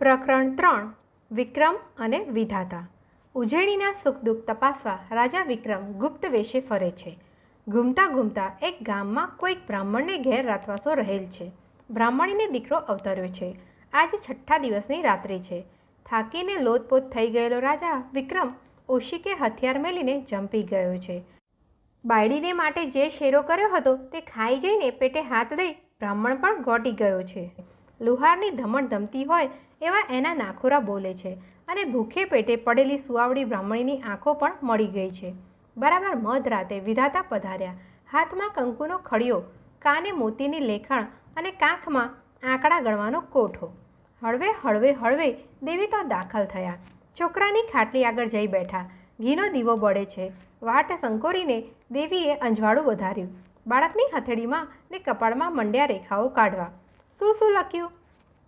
પ્રકરણ ત્રણ, વિક્રમ અને વિધાતા. ઉજેણીના સુખ દુઃખ તપાસવા રાજા વિક્રમ ગુપ્ત વેશે ફરે છે. ઘૂમતા ઘૂમતા એક ગામમાં કોઈક બ્રાહ્મણને ઘેર રાતવાસો રહેલ છે. બ્રાહ્મણીને દીકરો અવતર્યો છે. આજે છઠ્ઠા દિવસની રાત્રિ છે. થાકીને લોતપોત થઈ ગયેલો રાજા વિક્રમ ઓશિકે હથિયાર મેલીને જંપી ગયો છે. બાયડીને માટે જે શેરો કર્યો હતો તે ખાઈ જઈને પેટે હાથ દઈ બ્રાહ્મણ પણ ગોટી ગયો છે. લુહારની ધમણ ધમતી હોય એવા એના નાખોરા બોલે છે અને ભૂખે પેટે પડેલી સુવાવડી બ્રાહ્મણીની આંખો પણ મળી ગઈ છે. બરાબર મધરાતે વિધાતા પધાર્યા. હાથમાં કંકુનો ખડિયો, કાને મોતીની લેખાણ અને કાંખમાં આંકડા ગણવાનો કોઠો. હળવે હળવે હળવે દેવી તો દાખલ થયા. છોકરાની ખાટલી આગળ જઈ બેઠા. ઘીનો દીવો બળે છે. વાટ સંકોરીને દેવીએ અંજવાળું વધાર્યું. બાળકની હથેળીમાં ને કપાળમાં મંડ્યા રેખાઓ કાઢવા. શું શું લખ્યું?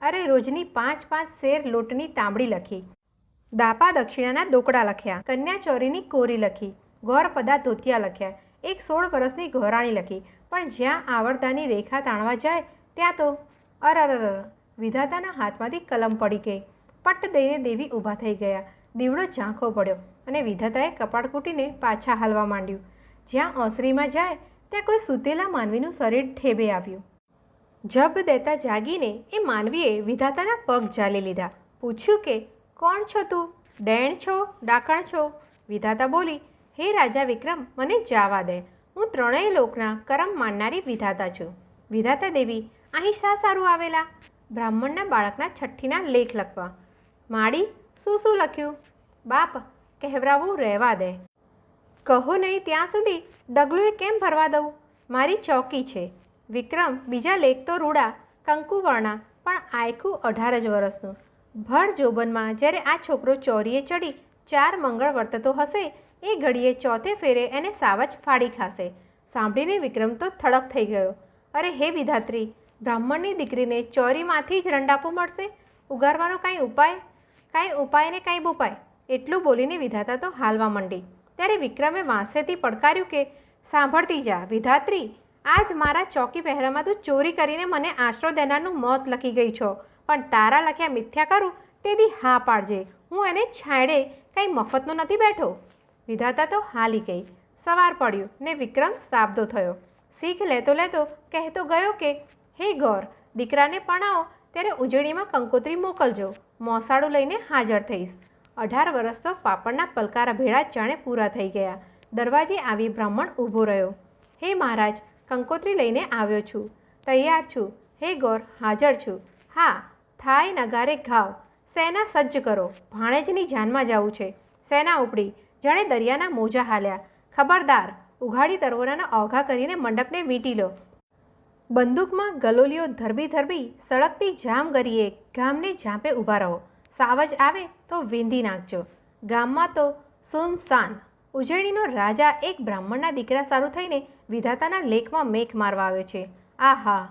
અરે, રોજની પાંચ પાંચ શેર લોટની તાંબડી લખી. દાપા દક્ષિણાના દોકડા લખ્યા. કન્યા ચોરીની કોરી લખી. ગોર પદા ધોતિયા લખ્યા. એક સોળ વર્ષની ઘોરાણી લખી. પણ જ્યાં આવડતાની રેખા તાણવા જાય, ત્યાં તો અરરર વિધાતાના હાથમાંથી કલમ પડી ગઈ. પટ્ટ દઈને દેવી ઊભા થઈ ગયા. દીવડો ઝાંખો પડ્યો અને વિધાતાએ કપાળ કૂટીને પાછા હાલવા માંડ્યું. જ્યાં ઓસરીમાં જાય, ત્યાં કોઈ સૂતેલા માનવીનું શરીર ઠેબે આવ્યું. જબ દેતા જાગીને એ માનવીએ વિધાતાના પગ ઝાલી લીધા. પૂછ્યું કે, કોણ છો તું? ડેણ છો? ડાકણ છો? વિધાતા બોલી, હે રાજા વિક્રમ, મને જાવા દે. હું ત્રણેય લોકના કરમ માનનારી વિધાતા છું. વિધાતા દેવી, અહીં શા સારું આવેલા? બ્રાહ્મણના બાળકના છઠ્ઠીના લેખ લખવા, માડી, શું શું લખ્યું? બાપ, કહેવરાવું રહેવા દે. કહો નહીં, ત્યાં સુધી ડગલું કેમ ભરવા દઉં? મારી ચોકી છે. વિક્રમ, બીજા લેખ તો રૂડા કંકુવર્ણા પણ આયખું અઢાર જ વર્ષનું ભર જોબનમાં જ્યારે આ છોકરો ચોરીએ ચડી, ચાર મંગળ વર્તતો હશે, એ ઘડીએ ચોથે ફેરે એને સાવજ ફાડી ખાશે. સાંભળીને વિક્રમ તો થડક થઈ ગયો. અરે હે વિધાત્રી બ્રાહ્મણની દીકરીને ચોરીમાંથી જ રંડાપો મળશે? ઉગારવાનો કાંઈ ઉપાય? કાંઈ ઉપાય ને કાંઈ બોપાય? એટલું બોલીને વિધાતા તો હાલવા માંડી. ત્યારે વિક્રમે વાંસેથી પડકાર્યું કે, સાંભળતી જા, વિધાત્રી આજ મારા ચોકી પહેરામાં તું ચોરી કરીને મને આશરો દેનારનું મોત લખી ગઈ છો. પણ તારા લખ્યા મિથ્યા કરું તેથી હા પાડજે. હું એને છાંયડે કંઈ મફતનો નથી બેઠો. વિધાતા તો હાલી ગઈ. સવાર પડ્યું ને વિક્રમ સાબદો થયો. શીખ લેતો લેતો કહેતો ગયો કે, હે ગોર, દીકરાને પણાવો, ત્યારે ઉજળીમાં કંકોત્રી મોકલજો. મોસાળું લઈને હાજર થઈશ. અઢાર વર્ષ તો પાપડના પલકારા ભેળા જાણે પૂરા થઈ ગયા. દરવાજે આવી બ્રાહ્મણ ઊભો રહ્યો. હે મહારાજ કંકોત્રી લઈને આવ્યો છું. તૈયાર છું. હે ગોર, હાજર છું. હા થાય નગારે ઘાવ. સેના સજ્જ કરો. ભાણેજની જાનમાં જવું છે. સેના ઉપડી. જાણે દરિયાના મોજા હાલ્યા. ખબરદાર. ઉઘાડી તરવોરાના ઓઘા કરીને મંડપને વીંટી લો. બંદૂકમાં ગલોલીઓ ધરબી ધરબી સળગતી જામ ગરીએ ગામને ઝાંપે ઊભા રહો. સાવજ આવે તો વીંધી નાખજો. ગામમાં તો સુનસાન. ઉજળીનો રાજા એક બ્રાહ્મણના દીકરા સારું થઈને વિધાતાના લેખમાં મેઘ મારવા આવ્યો છે. આહા,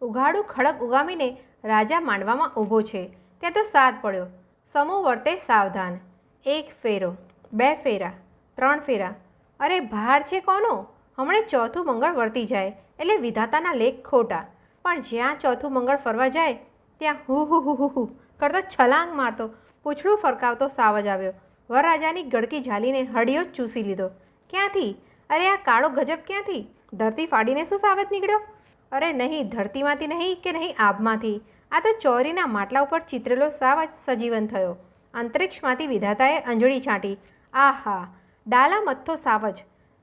ઉઘાડું ખડક ઉગામીને રાજા માંડવામાં ઊભો છે. ત્યાં તો સાદ પડ્યો. સમૂહ વર્તે સાવધાન. એક ફેરો, બે ફેરા, ત્રણ ફેરા. અરે, ભાર છે કોનો? હમણે ચોથું મંગળ વર્તી જાય, એટલે વિધાતાના લેખ ખોટા. પણ જ્યાં ચોથું મંગળ ફરવા જાય, ત્યાં હુ હુ હુ હુ કરતો છલાંગ મારતો. પૂછડું ફરકાવતો સાવજ આવ્યો. વરરાજાની ગડકી ઝાલીને હળિયો જ ચૂસી લીધો. ક્યાંથી? અરે, આ કાળો ગજબ ક્યાંથી? ધરતી ફાડીને શું સાવજ નીકળ્યો? અરે, નહીં, ધરતીમાંથી નહીં કે નહીં આબમાંથી આ તો ચોરીના માટલા ઉપર ચિત્રેલો સાવજ સજીવન થયો. અંતરિક્ષમાંથી વિધાતાએ અંજળી છાંટી. આહા, ડાલા મથ્થો સાવજ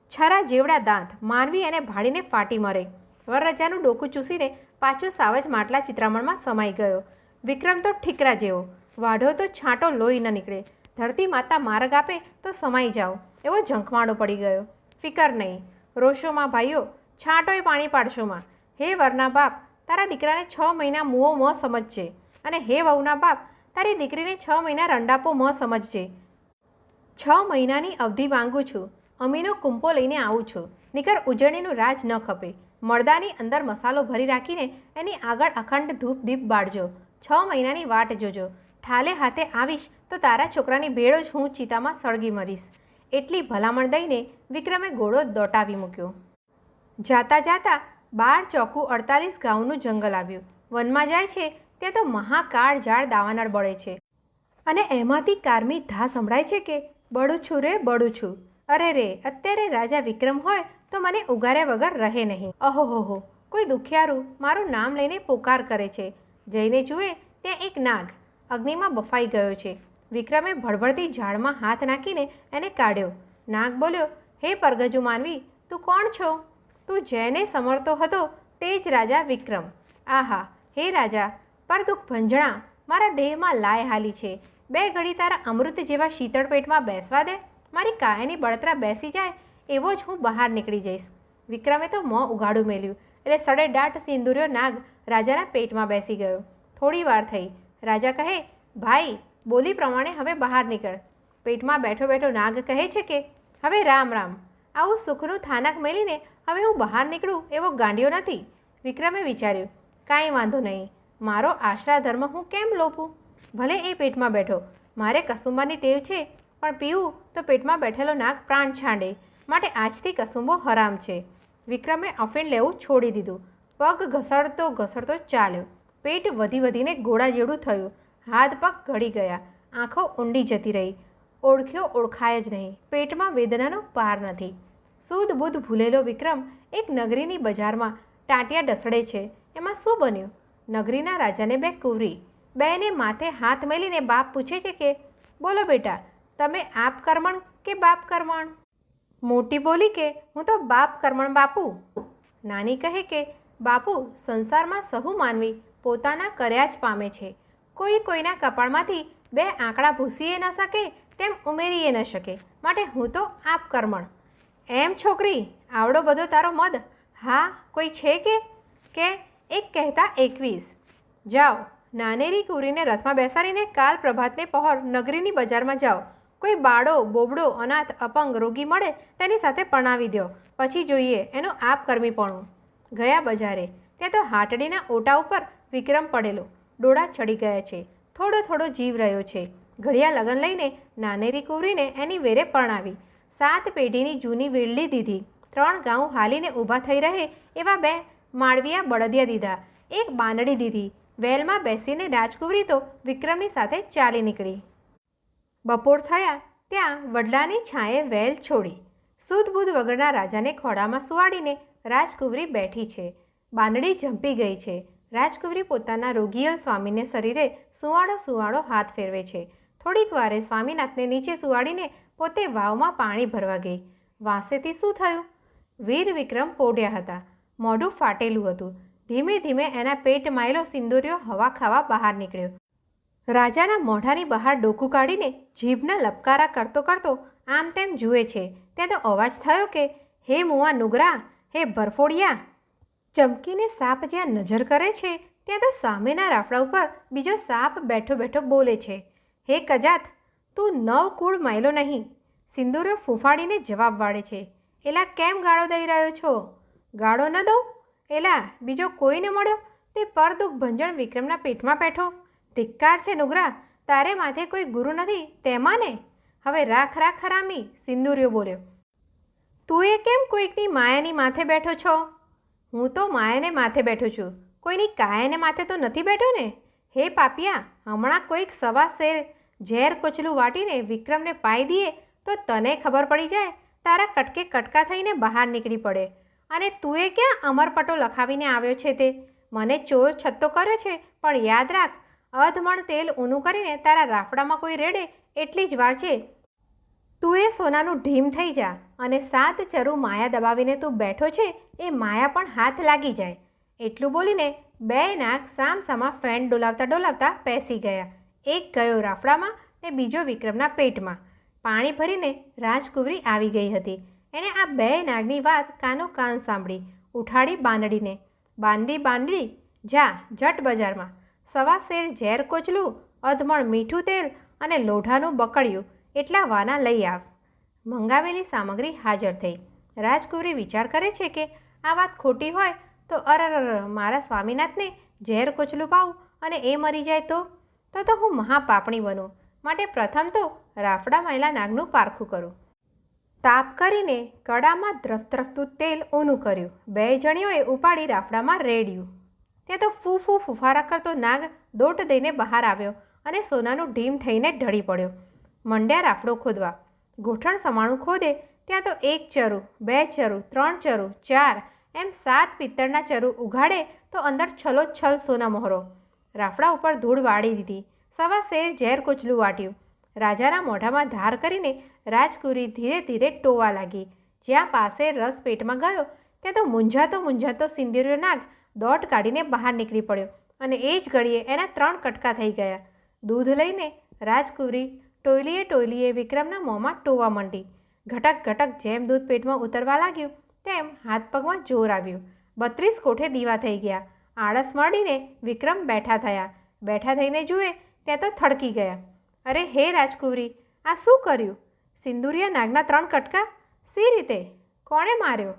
છરા જેવડા દાંત, માનવી એને ભાડીને ફાટી મરે. વરરાજાનું ડોકું ચૂસીને પાછો સાવજ માટલા ચિત્રામણમાં સમાઈ ગયો. વિક્રમ તો ઠીકરા જેવો. વાઢો તો છાંટો લોહી ન નીકળે. ધરતી માતા માર્ગ આપે તો સમાઈ જાઓ. એવો ઝંખમાળો પડી ગયો. ફિકર નહીં. રોશોમાં ભાઈઓ, છાંટોય પાણી પાડશોમાં. હે વરના બાપ, તારા દીકરાને છ મહિના મુઓ મ સમજજે. અને હે વહુના બાપ, તારી દીકરીને છ મહિના રંડાપો મ સમજજે. છ મહિનાની અવધિ માંગુ છું. અમીનો કુંપો લઈને આવું છું. નીકર ઉજળણીનું રાજ ન ખપે. મળદાની અંદર મસાલો ભરી રાખીને એની આગળ અખંડ ધૂપ દીપ બાળજો. છ મહિનાની વાટ જોજો. ઠાલે હાથે આવીશ તો તારા છોકરાની ભેળો જ હું ચિતામાં સળગી મરીશ. એટલી ભલામણ દઈને વિક્રમે ઘોડો દોટાવી મૂક્યો. જાતા જાતા બાર ચોખ્ખું અડતાલીસ ગાઉનું જંગલ આવ્યું. વનમાં જાય છે તે તો મહાકાળ ઝાડ દાવાનળ બળે છે. અને એમાંથી કારમી ધા સંભળાય છે કે બળું છું રે બળું છું અરે રે, અત્યારે રાજા વિક્રમ હોય તો મને ઉગાર્યા વગર રહે નહીં. અહોહો કોઈ દુખિયારું મારું નામ લઈને પોકાર કરે છે. જઈને જુએ ત્યાં એક નાગ અગ્નિમાં બફાઈ ગયો છે. વિક્રમે ભડભડતી ઝાડમાં હાથ નાખીને એને કાઢ્યો. નાગ બોલ્યો, હે પરગજુ માનવી, તું કોણ છો? તું જેને સમરતો હતો તે જ રાજા વિક્રમ. આહા, હે રાજા પર દુઃખ ભંજણા, મારા દેહમાં લાય હાલી છે. બે ઘડી તારા અમૃત જેવા શીતળ પેટમાં બેસવા દે. મારી કાયાની બળતરા બેસી જાય એવો જ હું બહાર નીકળી જઈશ. વિક્રમે તો મોં ઉગાડું મેલ્યું, એટલે સડે દાટ સિંદુર્યો નાગ રાજાના પેટમાં બેસી ગયો. થોડી વાર થઈ. રાજા કહે, ભાઈ બોલી પ્રમાણે હવે બહાર નીકળ. પેટમાં બેઠો બેઠો નાગ કહે છે કે, હવે રામ રામ. આવું સુખનું થાનક મેલીને હવે હું બહાર નીકળું એવો ગાંડિયો નથી. વિક્રમે વિચાર્યું, કાંઈ વાંધો નહીં. મારો આશરા ધર્મ હું કેમ લોપું? ભલે એ પેટમાં બેઠો. મારે કસુંબાની ટેવ છે, પણ પીવું તો પેટમાં બેઠેલો નાગ પ્રાણ છાંડે. માટે આજથી કસુંબો હરામ છે. વિક્રમે અફીણ લેવું છોડી દીધું. પગ ઘસડતો ઘસડતો ચાલ્યો. પેટ વધી વધીને ઘોડા જેવડું થયું. હાથ પગ ઘડી ગયા. આંખો ઊંડી જતી રહી. ઓળખ્યો ઓળખાય જ નહીં. પેટમાં વેદનાનો પાર નથી. સૂદ બુદ્ધ ભૂલેલો વિક્રમ એક નગરીની બજારમાં ટાંટિયા ડસડે છે. એમાં શું બન્યું? નગરીના રાજાને બે કુવરી. બેને માથે હાથ મેલીને બાપ પૂછે છે કે, બોલો બેટા, તમે આપ કર્મણ કે બાપ કર્મણ? મોટી બોલી કે, હું તો બાપ કર્મણ બાપુ. નાની કહે કે, બાપુ, સંસારમાં સહુ માનવી પોતાના કર્યા જ પામે છે. કોઈ કોઈના કપાળમાંથી બે આંકડા ભૂસીએ ન શકે, તેમ ઉમેરીએ ન શકે. માટે હું તો આપ કર્મણ. એમ છોકરી, આવડો બધો તારો મદ. હા, કોઈ છે કે? કે એક કહેતા એકવીસ. જાઓ, નાનેરી કુરીને રથમાં બેસાડીને કાલ પ્રભાતને પહોર નગરીની બજારમાં જાઓ. કોઈ બાળો, બોબડો, અનાથ, અપંગ, રોગી મળે તેની સાથે પરણાવી દો. પછી જોઈએ એનું આપ કર્મીપણું ગયા બજારે. ત્યાં તો હાટડીના ઓટા ઉપર વિક્રમ પડેલો. ડોળા ચડી ગયા છે. થોડો થોડો જીવ રહ્યો છે. ઘડિયા લગન લઈને નાનેરી કુવરીને એની વેરે પરણાવી. સાત પેઢીની જૂની વેરલી દીધી. ત્રણ ગાઉં હાલીને ઊભા થઈ રહે એવા બે માળવિયા બળદિયા દીધા. એક બાંદડી દીધી. વેલમાં બેસીને રાજકુંવરી તો વિક્રમની સાથે ચાલી નીકળી. બપોર થયા ત્યાં વડલાની છાંયે વેલ છોડી. સુદબુદ વગરના રાજાને ખોડામાં સુવાડીને રાજકુંવરી બેઠી છે. બાંધડી ઝંપી ગઈ છે. રાજકુંવરી પોતાના રોગિયલ સ્વામીને શરીરે સુવાળો સુવાળો હાથ ફેરવે છે. થોડીક વારે સ્વામીનાથને નીચે સુવાડીને પોતે વાવમાં પાણી ભરવા ગઈ. વાંસેથી શું થયું? વીર વિક્રમ પોઢ્યા હતા. મોઢું ફાટેલું હતું. ધીમે ધીમે એના પેટ માયલો સિંદુરિયો હવા ખાવા બહાર નીકળ્યો. રાજાના મોઢાની બહાર ડોકું કાઢીને જીભના લપકારા કરતો કરતો આમ તેમ જુએ છે. ત્યાં તો અવાજ થયો કે, હે મુવા નુગરા, હે ભરફોડિયા ચમકીને સાપ જ્યાં નજર કરે છે, ત્યાં તો સામેના રાફડા ઉપર બીજો સાપ બેઠો બેઠો બોલે છે, હે કજાત, તું નવ કુળ માયલો નહીં, સિંદુરો ફૂંફાડીને જવાબ વાળે છે, એલા કેમ ગાળો દઈ રહ્યો છો? ગાળો ન દઉં? એલા, બીજો કોઈને મળ્યો? તે પરદુખ ભંજણ વિક્રમના પેટમાં બેઠો, ધિક્કાર છે નુગરા, તારે માથે કોઈ ગુરુ નથી તેમાં ને હવે રાખ રાખ હરામી સિંદુરિયો બોલ્યો, તું એ કેમ કોઈકની માયાની માથે બેઠો છો? હું તો માયાને માથે બેઠો છું. કોઈની કાયાને માથે તો નથી બેઠો ને? હે પાપિયા, હમણાં કોઈક સવા શેર ઝેર કોચલું વાટીને વિક્રમને પાઈ દઈએ તો તને ખબર પડી જાય, તારા કટકે કટકા થઈને બહાર નીકળી પડે. અને તું એ ક્યાં અમરપટો લખાવીને આવ્યો છે તે? મને ચોર છત્તો કર્યો છે, પણ યાદ રાખ, અધમણ તેલ ઊનું કરીને તારા રાફડામાં કોઈ રેડે એટલી જ વાર છે. તું એ સોનાનું ઢીમ થઈ જા અને સાત ચરુ માયા દબાવીને તું બેઠો છે એ માયા પણ હાથ લાગી જાય. એટલું બોલીને બે નાક સામસામા ફેન ડોલાવતા ડોલાવતા પેસી ગયા. એક ગયો રાફડામાં ને બીજો વિક્રમના પેટમાં. પાણી ભરીને રાજકુંવરી આવી ગઈ હતી. એણે આ બે નાગની વાત કાનો કાન સાંભળી. ઉઠાડી બાંધડીને બાંધી બાંધડી જા, જટ બજારમાં. સવા શેર ઝેર કોચલું, અધમણ મીઠું તેલ અને લોઢાનું બકડિયું. એટલા વાના લઈ આવ. મંગાવેલી સામગ્રી હાજર થઈ. રાજકુંવરી વિચાર કરે છે કે આ વાત ખોટી હોય તો અરર મારા સ્વામીનાથને ઝેર કોચલું પાવું અને એ મરી જાય તો? તો તો હું મહાપાપણી બનું. માટે પ્રથમ તો રાફડા માયલા નાગનું પારખું કરું. તાપ કરીને કડામાં દ્રફદ્રફતું તેલ ઊનું કર્યું. બે જણીઓએ ઉપાડી રાફડામાં રેડ્યું. તો ફૂ ફૂ ફૂફારા કરતો નાગ દોટ દઈને બહાર આવ્યો અને સોનાનું ઢીમ થઈને ઢળી પડ્યો. મંડ્યા રાફડો ખોદવા. ગોઠણ સમાણું ખોદે, ત્યાં તો એક ચરુ, બે ચરુ, ત્રણ ચરુ, ચાર, એમ સાત પિત્તળના ચરુ ઉઘાડે, તો અંદર છલો છલ સોના મોહરો. રાફડા ઉપર ધૂળ વાળી દીધી. સવા શેર ઝેર કોચલું વાટ્યું. રાજાના મોઢામાં ધાર કરીને રાજકુરી ધીરે ધીરે ટોવા લાગી. જ્યાં પાસે રસ પેટમાં ગયો, ત્યાં તો મૂંઝાતો મૂંઝાતો સિંદુરિયો નાગ દોટ કાઢીને બહાર નીકળી પડ્યો અને એ જ ઘડીએ એના ત્રણ કટકા થઈ ગયા. દૂધ લઈને રાજકુરી ટોયલીએ ટોયલીએ વિક્રમના મોંમાં ટોવા માંડી. ઘટક ઘટક જેમ દૂધ પેટમાં ઉતરવા લાગ્યું, તેમ હાથ પગમાં જોર આવ્યું. બત્રીસ કોઠે દીવા થઈ ગયા. આળસ મળીને વિક્રમ બેઠા થયા. બેઠા થઈને જુએ, ત્યાં તો થડકી ગયા. અરે, હે રાજકુંવરી, આ શું કર્યું? સિંદુરિયા નાગના ત્રણ કટકા? સી રીતે? કોણે માર્યો?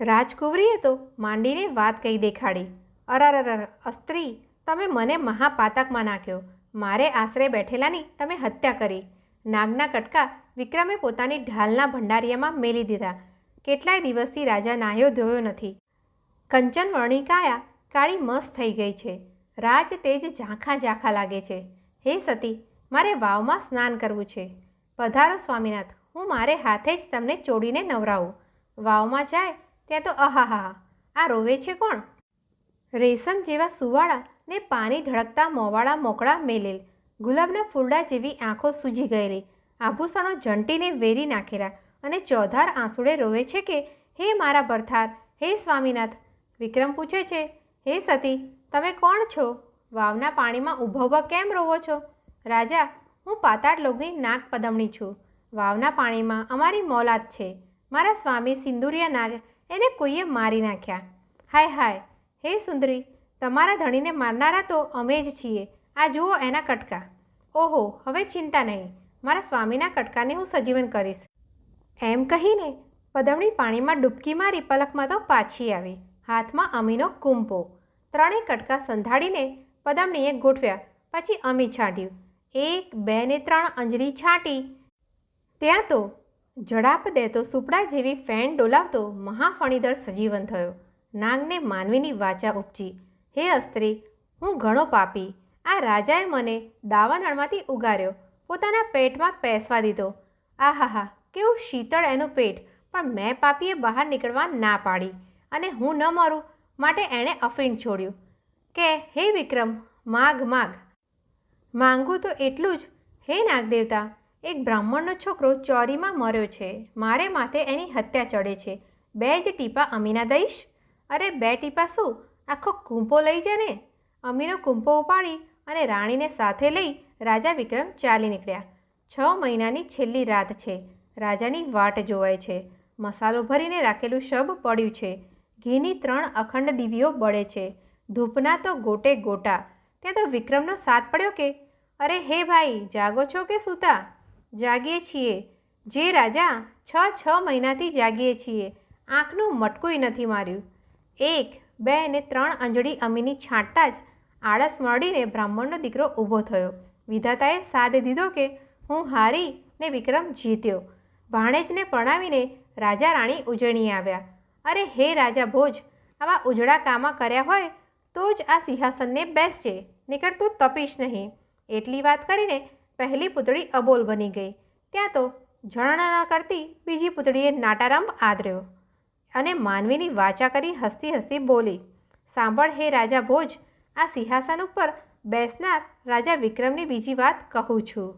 રાજકુંવરીએ તો માંડીને વાત કહી દેખાડી. અરર અસ્ત્રી, તમે મને મહાપાતકમાં નાખ્યો. મારે આશરે બેઠેલાની તમે હત્યા કરી. નાગના કટકા વિક્રમે પોતાની ઢાલના ભંડારિયામાં મેલી દીધા. કેટલાય દિવસથી રાજા નાહ્યો ધોયો નથી. કંચન, વર્ણિકાયા કાળી મસ્ત થઈ ગઈ છે. રાજ તેજ ઝાંખા ઝાંખા લાગે છે. હે સતી, મારે વાવમાં સ્નાન કરવું છે. પધારો સ્વામીનાથ, હું મારે હાથે જ તમને ચોડીને નવરાવું. વાવમાં જાય ત્યાં તો અહાહા આ રોવે છે કોણ? રેશમ જેવા સુવાળા ને પાણી ઢળકતા મોવાળા મોકળા મેલેલ. ગુલાબના ફૂલડા જેવી આંખો સૂજી ગયેલી. આભૂષણો જંટીને વેરી નાખેલા અને ચોધાર આંસુડે રોવે છે કે, હે મારા ભરથાર, હે સ્વામીનાથ. વિક્રમ પૂછે છે, હે સતી, તમે કોણ છો? વાવના પાણીમાં ઊભો ઊભા કેમ રોવો છો? રાજા, હું પાતાળ લોકની નાગ પદમણી છું. વાવના પાણીમાં અમારી મોલાદ છે. મારા સ્વામી સિંદુરિયા નાગ એને કોઈએ મારી નાખ્યા. હાય હાય, હે સુંદરી તમારા ધણીને મારનારા તો અમે જ છીએ. આ જુઓ એના કટકા. ઓહો, હવે ચિંતા નહીં. મારા સ્વામીના કટકાને હું સજીવન કરીશ. એમ કહીને પદમણી પાણીમાં ડૂબકી મારી પલકમાં તો પાછી આવી. હાથમાં અમીનો કુંપો. ત્રણેય કટકા સંધાડીને પદમણીએ ગોઠવ્યા. પછી અમી છાંટ્યું. એક, બે ને ત્રણ અંજલી છાંટી. ત્યાં તો જડાપ દેતો સુપડા જેવી ફેન ડોલાવતો મહાફણીદર સજીવન થયો. નાગને માનવીની વાચા ઉપજી. હે અસ્ત્રી, હું ઘણો પાપી. આ રાજાએ મને દાવાનળમાંથી ઉગાર્યો. પોતાના પેટમાં પેસવા દીધો. આહાહા, કેવું શીતળ એનું પેટ. પણ મેં પાપીએ બહાર નીકળવા ના પાડી અને હું ન મરું માટે એણે અફીણ છોડ્યું. કે, હે વિક્રમ, માગ માગ. માંગું તો એટલું જ. હે નાગદેવતા, એક બ્રાહ્મણનો છોકરો ચોરીમાં મર્યો છે. મારે માથે એની હત્યા ચડે છે. બે જ ટીપા અમીના દઈશ? અરે, બે ટીપા શું? આખો કૂંપો લઈ જાય ને અમીનો કૂંપો ઉપાડી અને રાણીને સાથે લઈ રાજા વિક્રમ ચાલી નીકળ્યા. છ મહિનાની છેલ્લી રાત છે. રાજાની વાટ જોવાય છે. મસાલો ભરીને રાખેલું શબ પડ્યું છે. ઘીની ત્રણ અખંડ દીવીઓ બળે છે. ધૂપના તો ગોટે ગોટા. ત્યાં તો વિક્રમનો સાથ પડ્યો કે, અરે હે ભાઈ, જાગો છો કે સૂતા? જાગીએ છીએ. જે રાજા છ છ મહિનાથી જાગીએ છીએ. આંખનું મટકુંય નથી માર્યું. એક બે ને ત્રણ અંજળી અમીની છાંટતા જ આળસ મળીને બ્રાહ્મણનો દીકરો ઊભો થયો. વિધાતાએ સાદ દીધો કે, હું હારી ને વિક્રમ જીત્યો. ભાણેજને પરણાવીને રાજા રાણી ઉજણી આવ્યા. અરે હે રાજા ભોજ, આવા ઉજળા કામા કર્યા હોય તો જ આ સિંહાસનને બેસજે નીકળ તું તપીશ નહીં. એટલી વાત કરીને પહેલી પૂતળી અબોલ બની ગઈ. ત્યાં તો જણ ન કરતી બીજી પૂતળીએ નાટારંભ આદર્યો. અને માનવીની વાચા કરી હસતી હસતી બોલી, સાંભળ હે રાજા ભોજ, આ સિંહાસન ઉપર બેસનાર રાજા વિક્રમની બીજી વાત કહું છું.